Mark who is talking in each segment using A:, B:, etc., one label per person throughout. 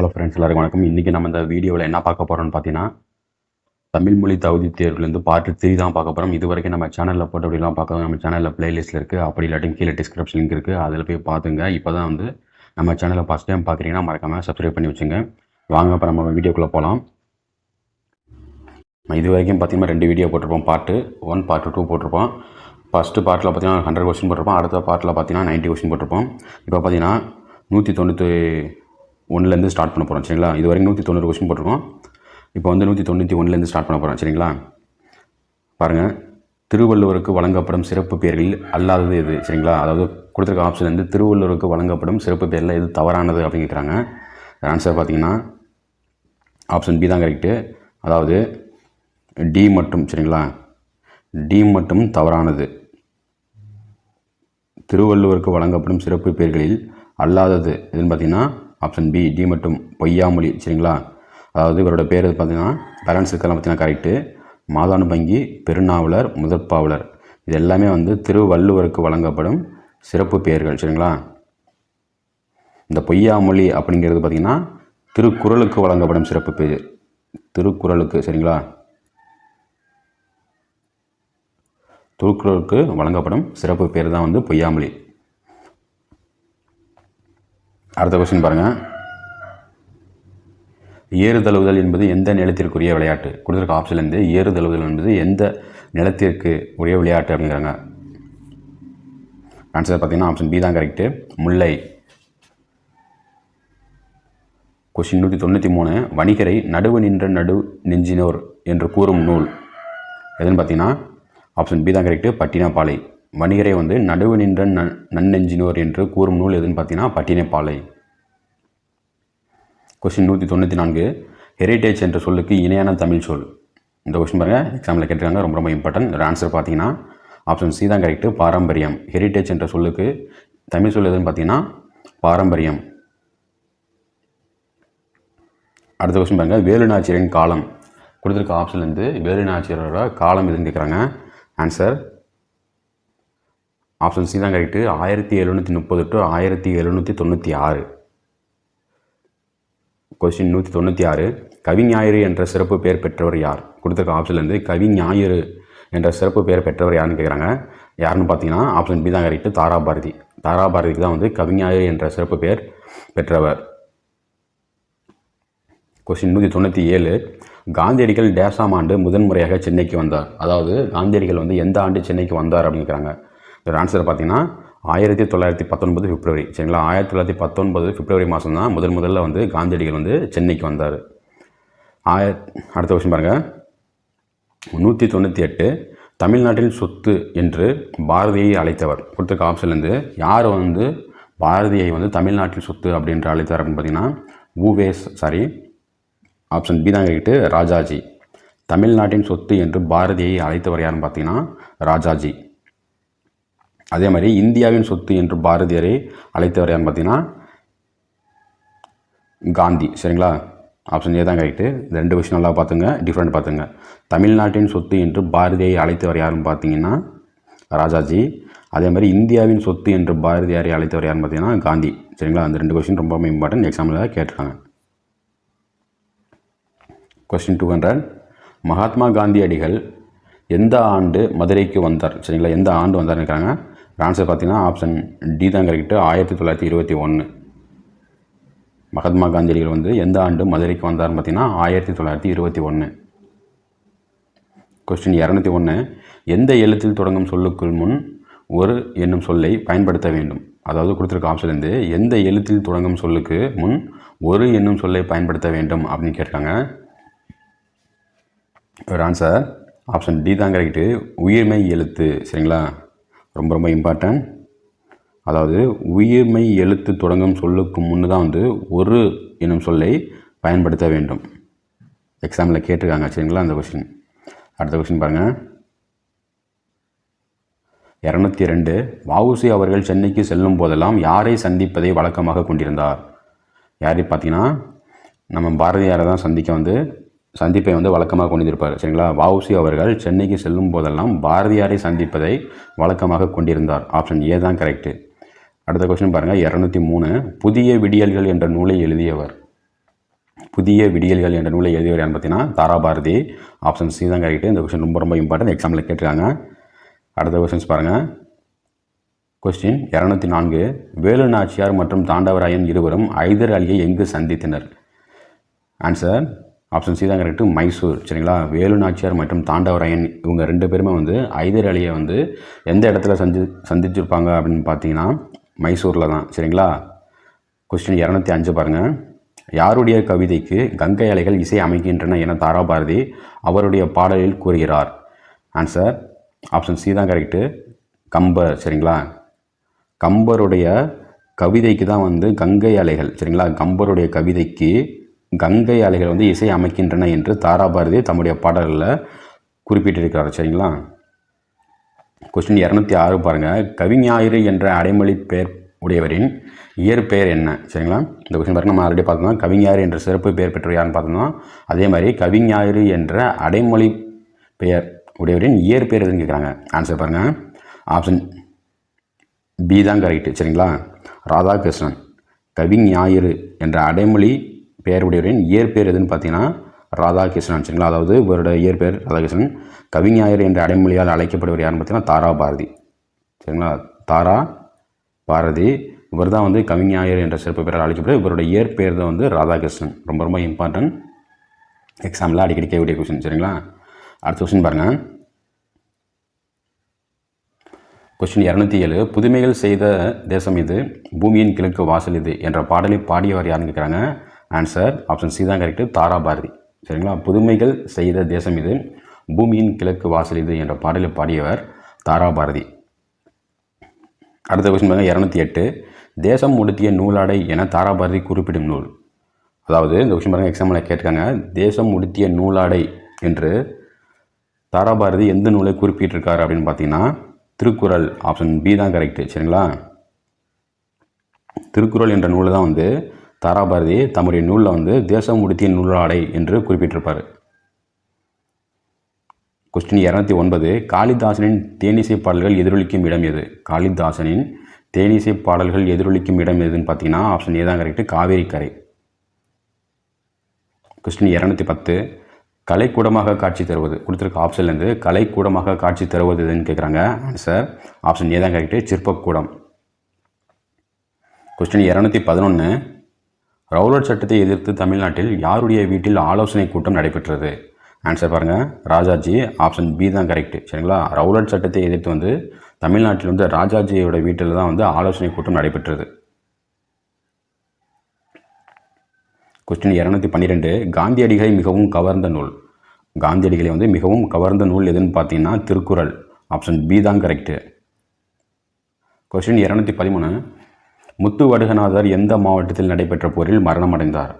A: Hello friends எல்லாருக்கும் வணக்கம். இன்றைக்கி நம்ம இந்த வீடியோவில் என்ன பார்க்க போகிறோம்னு பார்த்தீங்கன்னா தமிழ் மொழி தகுதி தேர்வுலேருந்து பார்ட்டு த்ரீ தான் பார்க்க போகிறோம் இது வரைக்கும் நம்ம சேனலில் போட்டு அப்படிலாம் பார்க்க நம்ம சேனலில் பிளேலிஸ்ட்டில் இருக்குது அப்படி இல்லாட்டி கீழே டிஸ்கிரிப்ஷன் லிங்க் இருக்குது அதில் போய் பார்த்துங்க. இப்போ தான் வந்து நம்ம சேனலை ஃபஸ்ட் டைம் பார்க்குறீங்கன்னா மறக்காமல் சப்ஸ்கிரைப் பண்ணி வச்சுங்க. வாங்க இப்போ நம்ம வீடியோக்குள்ளே போகலாம். இது வரைக்கும் பார்த்தீங்கன்னா ரெண்டு வீடியோ போட்டிருப்போம். பார்ட்டு ஒன் பார்ட்டு டூ போட்டிருப்போம். ஃபஸ்ட்டு பார்ட்டில் பார்த்தீங்கன்னா ஹண்ட்ரட் கொஸ்டின் போட்டிருப்போம். அடுத்த பார்ட்டில் பார்த்தீங்கன்னா நைன்ட்டி கொஸ்டின் போட்டிருப்போம். இப்போ பார்த்தீங்கன்னா நூற்றி தொண்ணூற்றி ஒன்றுலேருந்து ஸ்டார்ட் பண்ண போகிறோம் சரிங்களா? இது வரைக்கும் நூற்றி தொண்ணூறு கொஸ்டின் போட்டிருக்கோம். இப்போ வந்து நூற்றி தொண்ணூற்றி ஒன்றுலேருந்து ஸ்டார்ட் பண்ண போகிறோம் சரிங்களா? பாருங்கள் திருவள்ளுவருக்கு வழங்கப்படும் சிறப்பு பெயர்கள் அல்லாதது எது சரிங்களா? அதாவது கொடுத்துருக்க ஆப்ஷன் வந்து திருவள்ளுவருக்கு வழங்கப்படும் சிறப்பு பேரில் எது தவறானது அப்படின்னு கேட்குறாங்க ஆன்சர் பார்த்தீங்கன்னா ஆப்ஷன் பி தான் கரெக்டு அதாவது டி மட்டும் சரிங்களா? டி மட்டும் தவறானது. திருவள்ளுவருக்கு வழங்கப்படும் சிறப்பு பேர்களில் அல்லாதது எதுன்னு பார்த்தீங்கன்னா ஆப்ஷன் பி டி மட்டும் பொய்யாமொழி சரிங்களா? அதாவது இவரோட பேர் பார்த்தீங்கன்னா பேலன்ஸ் இருக்கலாம் பார்த்தீங்கன்னா கரெக்டு மாதானுபங்கி பெருநாவலர் முதற்பாவலர். இது எல்லாமே வந்து திருவள்ளுவருக்கு வழங்கப்படும் சிறப்பு பெயர்கள் சரிங்களா? இந்த பொய்யாமொழி அப்படிங்கிறது பார்த்திங்கன்னா திருக்குறளுக்கு வழங்கப்படும் சிறப்பு பெயர். திருக்குறளுக்கு சரிங்களா? திருக்குறளுக்கு வழங்கப்படும் சிறப்பு பேர் தான் வந்து பொய்யாமொழி அடுத்த கொஸ்டின் பாருங்கள் ஏறு தழுவுதல் என்பது எந்த நிலத்திற்குரிய விளையாட்டு? கொடுத்துருக்க ஆப்ஷன்லேருந்து ஏறு தழுவுதல் என்பது எந்த நிலத்திற்கு உரிய விளையாட்டு அப்படிங்கிறாங்க. ஆன்சர் பார்த்தீங்கன்னா ஆப்ஷன் பி தான் கரெக்டு முல்லை. கொஷின் நூற்றி தொண்ணூற்றி மூணு. வணிகரை நடுவு நின்ற நடு நெஞ்சினோர் என்று கூறும் நூல். எதுன்னு பார்த்தீங்கன்னா ஆப்ஷன் பி தான் கரெக்டு பட்டினப்பாலை. வணிகரை வந்து நடுவு நின்ற நன் நன்னெஞ்சினோர் என்று கூறும் நூல் எதுன்னு பார்த்தீங்கன்னா பட்டினப்பாலை கொஸ்டின் நூற்றி தொண்ணூற்றி நான்கு. ஹெரிட்டேஜ் என்ற சொல்லுக்கு இணையான தமிழ் சொல். இந்த கொஸ்டின் பாருங்கள் எக்ஸாமில் கேட்டிருக்காங்க ரொம்ப ரொம்ப இம்பார்ட்டன்ட் இதோட ஆன்சர் பார்த்தீங்கன்னா ஆப்ஷன் சி தான் கரெக்டு பாரம்பரியம். ஹெரிட்டேஜ் என்ற சொல்லுக்கு தமிழ் சொல் எதுன்னு பார்த்தீங்கன்னா பாரம்பரியம். அடுத்த கொஸ்டின் பாருங்கள் வேலுநாச்சியரின் காலம். கொடுத்துருக்க ஆப்ஷன்லேருந்து வேலுநாச்சியரோட காலம் எதுன்னு கேட்குறாங்க. ஆன்சர் ஆப்ஷன் சி தான் கரெக்டு ஆயிரத்தி எழுநூற்றி முப்பது டு ஆயிரத்தி எழுநூற்றி தொண்ணூற்றி ஆறு. கொஸ்டின் நூற்றி தொண்ணூற்றி ஆறு. கவிஞாயிறு என்ற சிறப்பு பெயர் பெற்றவர் யார்? கொடுத்துருக்க ஆப்ஷன்லேருந்து கவிஞாயிறு என்ற சிறப்பு பெயர் பெற்றவர் யாருன்னு கேட்குறாங்க யாருன்னு பார்த்தீங்கன்னா ஆப்ஷன் பி தான் கரெக்டு தாராபாரதி. தாராபாரதிக்கு தான் வந்து கவிஞாயிறு என்ற சிறப்பு பெயர் பெற்றவர். கொஸ்டின் நூற்றி தொண்ணூற்றி ஏழு. காந்தியடிகள் டேசாம் ஆண்டு முதன்முறையாக சென்னைக்கு வந்தார். அதாவது காந்தியடிகள் வந்து எந்த ஆண்டு சென்னைக்கு வந்தார் அப்படிங்கிறாங்க இதோட ஆன்சர் பார்த்தீங்கன்னா ஆயிரத்தி தொள்ளாயிரத்தி பத்தொன்பது பிப்ரவரி. சரிங்களா? ஆயிரத்தி தொள்ளாயிரத்தி பத்தொன்பது பிப்ரவரி மாதம் தான் முதல் முதல்ல வந்து காந்தியடிகள் வந்து சென்னைக்கு வந்தார். ஆய அடுத்த கொஸ்டின் பாருங்கள் நூற்றி தொண்ணூற்றி எட்டு தமிழ்நாட்டின் சொத்து என்று பாரதியை அழைத்தவர். கொடுத்துருக்க ஆப்ஷன்லேருந்து யார் வந்து பாரதியை வந்து தமிழ்நாட்டின் சொத்து அப்படின்ற அழைத்தார் அப்படின்னு பார்த்தீங்கன்னா ஊவேஸ் சாரி ஆப்ஷன் பி தான் கேட்டு ராஜாஜி. தமிழ்நாட்டின் சொத்து என்று பாரதியை அழைத்தவர் யாருன்னு பார்த்தீங்கன்னா ராஜாஜி. அதே மாதிரி இந்தியாவின் சொத்து என்று பாரதியரை அழைத்தவர் யாருன்னு பார்த்தீங்கன்னா காந்தி. சரிங்களா? ஆப்ஷன் ஏ தான் கரெக்டு இந்த ரெண்டு விஷயம் நல்லா பார்த்துங்க டிஃப்ரெண்ட் பார்த்துங்க. தமிழ்நாட்டின் சொத்து என்று பாரதியை அழைத்தவர் யாருன்னு பார்த்தீங்கன்னா ராஜாஜி. அதே மாதிரி இந்தியாவின் சொத்து என்று பாரதியாரை அழைத்தவர் யாருன்னு பார்த்தீங்கன்னா காந்தி. சரிங்களா? அந்த ரெண்டு கொஸ்டின் ரொம்ப இம்பார்ட்டன்ட் எக்ஸாமில் கேட்டிருக்காங்க. கொஸ்டின் டூ ஹண்ட்ரட் மகாத்மா காந்தியடிகள் எந்த ஆண்டு மதுரைக்கு வந்தார்? சரிங்களா? எந்த ஆண்டு வந்தார்னு இருக்கிறாங்க ஆன்சர் பார்த்தீங்கன்னா ஆப்ஷன் டி தான் கரெக்டு ஆயிரத்தி தொள்ளாயிரத்தி இருபத்தி ஒன்று மகாத்மா காந்தியடிகள் வந்து எந்த ஆண்டு மதுரைக்கு வந்தார்னு பார்த்தீங்கன்னா ஆயிரத்தி தொள்ளாயிரத்தி இருபத்தி ஒன்று கொஸ்டின் இரநூத்தி ஒன்று எந்த எழுத்தில் தொடங்கும் சொல்லுக்குள் முன் ஒரு என்னும் சொல்லை பயன்படுத்த வேண்டும்? அதாவது கொடுத்துருக்க ஆப்ஷன்லேருந்து எந்த எழுத்தில் தொடங்கும் சொல்லுக்கு முன் ஒரு என்னும் சொல்லை பயன்படுத்த வேண்டும் அப்படின்னு கேட்டிருக்காங்க. ஒரு ஆன்சர் ஆப்ஷன் டி தான் கரெக்டு உயிர்மை எழுத்து சரிங்களா? ரொம்ப ரொம்ப இம்பார்ட்டன்ட் அதாவது உயிர்மை எழுத்து தொடங்கும் சொல்லுக்கு முன்னு தான் வந்து ஒரு என்னும் சொல்லை பயன்படுத்த வேண்டும். எக்ஸாமில் கேட்டிருக்காங்க சரிங்களா அந்த கொஷின் அடுத்த கொஷின் பாருங்கள் இரநூத்தி ரெண்டு வஉசி அவர்கள் சென்னைக்கு செல்லும் போதெல்லாம் யாரை சந்திப்பதை வழக்கமாக கொண்டிருந்தார்? யாரை பார்த்தீங்கன்னா நம்ம பாரதியாரை தான் சந்திக்க வந்து சந்திப்பை வந்து வழக்கமாக கொண்டிருப்பார். சரிங்களா? வஉசி அவர்கள் சென்னைக்கு செல்லும் போதெல்லாம் பாரதியாரை சந்திப்பதை வழக்கமாக கொண்டிருந்தார். ஆப்ஷன் ஏ தான் கரெக்டு அடுத்த கொஸ்டின் பாருங்கள் இரநூத்தி மூணு. புதிய விடியல்கள் என்ற நூலை எழுதியவர். புதிய விடியல்கள் என்ற நூலை எழுதியவர் யார் பார்த்தீங்கன்னா தாராபாரதி. ஆப்ஷன் சி தான் கரெக்டு இந்த கொஸ்டின் ரொம்ப ரொம்ப இம்பார்ட்டன்ட் எக்ஸாமில் கேட்டிருக்காங்க. அடுத்த கொஸ்டின்ஸ் பாருங்கள் கொஸ்டின் இரநூத்தி நான்கு. வேலு நாச்சியார் மற்றும் தாண்டவராயன் இருவரும் ஐதர் அலியை எங்கு சந்தித்தனர்? ஆன்சர் ஆப்ஷன் சி தான் கரெக்டு மைசூர் சரிங்களா? வேலு நாச்சியார் மற்றும் தாண்டவராயன் இவங்க ரெண்டு பேருமே வந்து ஐதர் அலியை வந்து எந்த இடத்துல சந்தி சந்திச்சிருப்பாங்க அப்படின்னு பார்த்தீங்கன்னா மைசூரில் தான் சரிங்களா? கொஸ்டின் இரநூத்தி அஞ்சு பாருங்கள் யாருடைய கவிதைக்கு கங்கை அலைகள் இசை அமைக்கின்றன என தாரா பாரதி அவருடைய பாடலில் கூறுகிறார்? ஆன்சர் ஆப்ஷன் சி தான் கரெக்டு கம்பர் சரிங்களா? கம்பருடைய கவிதைக்கு தான் வந்து கங்கை அலைகள் சரிங்களா? கம்பருடைய கவிதைக்கு கங்கை அலைகள் வந்து இசை அமைக்கின்றன என்று தாராபாரதி தம்முடைய பாடல்களில் குறிப்பிட்டிருக்கிறார் சரிங்களா? கொஸ்டின் இரநூத்தி ஆறு பாருங்கள் கவிஞாயிறு என்ற அடைமொழி பெயர் உடையவரின் இயற்பெயர் என்ன சரிங்களா? இந்த கொஸ்டின் பாருங்க. நம்ம ஆல்ரெடி பார்த்தோம்னா கவிஞாயிறு என்ற சிறப்பு பெயர் பெற்றவர் யாருன்னு பார்த்தோம்னா அதே மாதிரி கவிஞாயிறு என்ற அடைமொழி பெயர் உடையவரின் இயற்பெயர் எதுன்னு கேட்குறாங்க ஆன்சர் பாருங்கள் ஆப்ஷன் பி தான் கரெக்டு சரிங்களா? ராதாகிருஷ்ணன். கவிஞாயிறு என்ற அடைமொழி பெயருடையவரின் இயற்பெயர் எதுன்னு பார்த்தீங்கன்னா ராதாகிருஷ்ணன் சரிங்களா? அதாவது இவரோட இயற்பெயர் ராதாகிருஷ்ணன். கவிஞாயர் என்ற அடைமொழியால் அழைக்கப்படுவர் யாருன்னு பார்த்தீங்கன்னா தாரா பாரதி சரிங்களா? தாரா பாரதி. இவர் தான் வந்து கவிஞாயர் என்ற சிறப்பு பெயரால் அழைக்கப்படுது இவரோட இயற்பெயர் தான் வந்து ராதாகிருஷ்ணன். ரொம்ப ரொம்ப இம்பார்ட்டன்ட் எக்ஸாமில் அடிக்கடி கேட்கக்கூடிய கொஸ்டின் சரிங்களா? அடுத்த கொஸ்டின் பாருங்கள் கொஸ்டின் இரநூத்தி ஏழு. புதுமைகள் செய்த தேசம் இது பூமியின் கிழக்கு வாசல் இது என்ற பாடலை பாடியவர் யாருன்னு கேட்குறாங்க? ஆன்சர் ஆப்ஷன் சி தான் கரெக்டு தாரா பாரதி. சரிங்களா? புதுமைகள் செய்த தேசம் இது. பூமியின் கிழக்கு வாசல் இது என்ற பாடலை பாடியவர் தாரா பாரதி. அடுத்த கொஸ்டின் பாருங்க இரநூத்தி எட்டு. தேசம் உடுத்திய நூலாடை என தாரா பாரதி குறிப்பிடும் நூல். அதாவது இந்த கொஸ்டின் பாருங்க எக்ஸாம்பிள் கேட்டிருக்காங்க. தேசம் உடுத்திய நூலாடை என்று தாரா பாரதி எந்த நூலை குறிப்பிட்டிருக்காரு அப்படின்னு பார்த்தீங்கன்னா திருக்குறள் ஆப்ஷன் பி தான் கரெக்டு சரிங்களா? திருக்குறள் என்ற நூலை தான் வந்து தாராபாரதி தம்முடைய நூலில் வந்து தேசம் உடுத்திய நூலாடை என்று குறிப்பிட்டிருப்பார். கொஸ்டின் இரநூத்தி ஒன்பது காளிதாசனின் தேனிசை பாடல்கள் எதிரொலிக்கும் இடம் எது? காளிதாசனின் தேனிசை பாடல்கள் எதிரொலிக்கும் இடம் எதுன்னு பார்த்தீங்கன்னா ஆப்ஷன் ஏ தான் கரெக்டு காவேரி கரை. கொஸ்டின் இரநூத்தி பத்து கலைக்கூடமாக காட்சி தருவது. கொடுத்துருக்க ஆப்ஷன்லேருந்து கலைக்கூடமாக காட்சி தருவது எதுன்னு கேட்குறாங்க ஆன்சர் ஆப்ஷன் ஏ தான் கரெக்டு சிற்பக்கூடம். கொஸ்டின் இரநூத்தி பதினொன்று ரவுலட் சட்டத்தை எதிர்த்து தமிழ்நாட்டில் யாருடைய வீட்டில் ஆலோசனை கூட்டம் நடைபெற்றது? ஆன்சர் பாருங்கள் ராஜாஜி ஆப்ஷன் பி தான் கரெக்டு சரிங்களா? ரவுலட் சட்டத்தை எதிர்த்து வந்து தமிழ்நாட்டில் வந்து ராஜாஜியோட வீட்டில் தான் வந்து ஆலோசனை கூட்டம் நடைபெற்றது. கொஸ்டின் இரநூத்தி பன்னிரெண்டு. காந்தியடிகளை மிகவும் கவர்ந்த நூல். காந்தியடிகளை வந்து மிகவும் கவர்ந்த நூல் எதுன்னு பார்த்தீங்கன்னா திருக்குறள். ஆப்ஷன் பி தான் கரெக்டு கொஸ்டின் இரநூத்தி பதிமூணு. முத்து வடுகநாதர் எந்த மாவட்டத்தில் நடைபெற்ற போரில் மரணமடைந்தார்?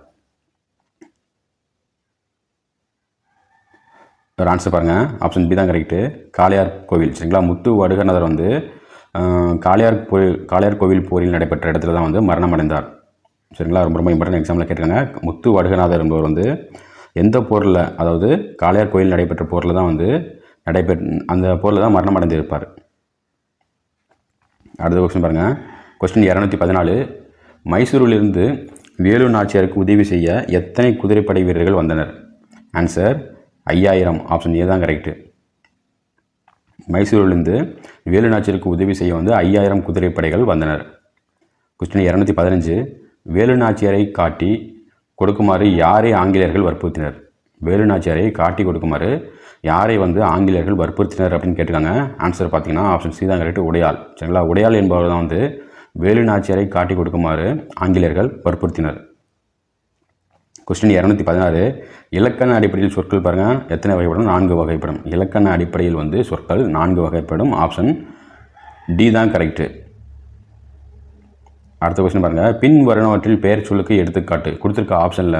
A: ஒரு ஆன்சர் பாருங்கள் ஆப்ஷன் பி தான் கரெக்டு காளையார் கோவில் சரிங்களா? முத்து வடுகநாதர் வந்து காளையார் கோயில் காளையார் கோவில் போரில் நடைபெற்ற இடத்துல தான் வந்து மரணம் அடைந்தார் சரிங்களா? ரொம்ப ரொம்ப இம்பார்ட்டன் எக்ஸாமில் கேட்டிருக்காங்க. முத்து வடுகநாதர் என்பவர் வந்து எந்த போரில் அதாவது காளையார் கோயில் நடைபெற்ற போரில் தான் வந்து நடைபெற் அந்த போரில் தான் மரணம் அடைந்திருப்பார் அடுத்த கொஸ்டின் பாருங்கள் கொஸ்டின் இரநூத்தி பதினாலு. மைசூரிலிருந்து வேலு நாச்சியாருக்கு உதவி செய்ய எத்தனை குதிரைப்படை வீரர்கள் வந்தனர்? ஆன்சர் ஐயாயிரம். ஆப்ஷன் ஏ தான் கரெக்டு மைசூரிலிருந்து வேலு நாச்சியாருக்கு உதவி செய்ய வந்து ஐயாயிரம் குதிரைப்படைகள் வந்தனர். கொஸ்டின் இரநூத்தி பதினஞ்சு. வேலு நாச்சியாரை காட்டி கொடுக்குமாறு யாரை ஆங்கிலேயர்கள் வற்புறுத்தினர்? வேலு நாச்சியாரை காட்டி கொடுக்குமாறு யாரை வந்து ஆங்கிலேயர்கள் வற்புறுத்தினர் அப்படின்னு கேட்டிருக்காங்க. ஆன்சர் பார்த்தீங்கன்னா ஆப்ஷன் சி தான் கரெக்ட் உடையாள். சரிங்களா? உடையாள் என்பவர் தான் வந்து வேலு நாச்சியாரை காட்டி கொடுக்குமாறு ஆங்கிலேயர்கள் வற்புறுத்தினர். கொஸ்டின் இரநூத்தி பதினாறு. இலக்கண அடிப்படையில் சொற்கள் பாருங்கள் எத்தனை வகைப்படும்? நான்கு வகைப்படும். இலக்கண அடிப்படையில் வந்து சொற்கள் நான்கு வகைப்படும். ஆப்ஷன் டி தான் கரெக்டு அடுத்த கொஸ்டின் பாருங்கள் பின் வருணவற்றில் பெயர் சொல்லுக்கு எடுத்துக்காட்டு. கொடுத்துருக்க ஆப்ஷனில்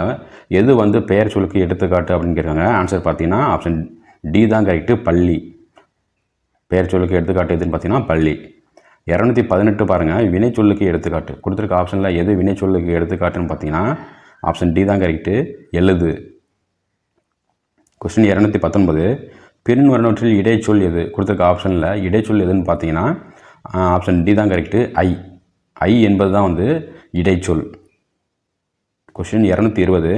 A: எது வந்து பெயர் சொல்லுக்கு எடுத்துக்காட்டு அப்படின்னு கேட்குறாங்க ஆன்சர் பார்த்தீங்கன்னா ஆப்ஷன் டி தான் கரெக்டு பள்ளி. பெயர் சொல்லுக்கு எடுத்துக்காட்டு எதுன்னு பார்த்தீங்கன்னா பள்ளி. இரநூத்தி பதினெட்டு பாருங்கள் வினை சொல்லுக்கு எடுத்துக்காட்டு. கொடுத்துருக்க ஆப்ஷனில் எது வினை சொல்லுக்கு எடுத்துக்காட்டுன்னு பார்த்தீங்கன்னா ஆப்ஷன் டி தான் கரெக்டு எழுது. கொஸ்டின் இரநூத்தி பத்தொன்பது. பின் வருணவற்றில் இடைச்சொல் எது? கொடுத்துருக்க ஆப்ஷனில் இடைச்சொல் எதுன்னு பார்த்தீங்கன்னா ஆப்ஷன் டி தான் கரெக்டு ஐ ஐ என்பது தான் வந்து இடைச்சொல். கொஸ்டின் இரநூத்தி இருபது.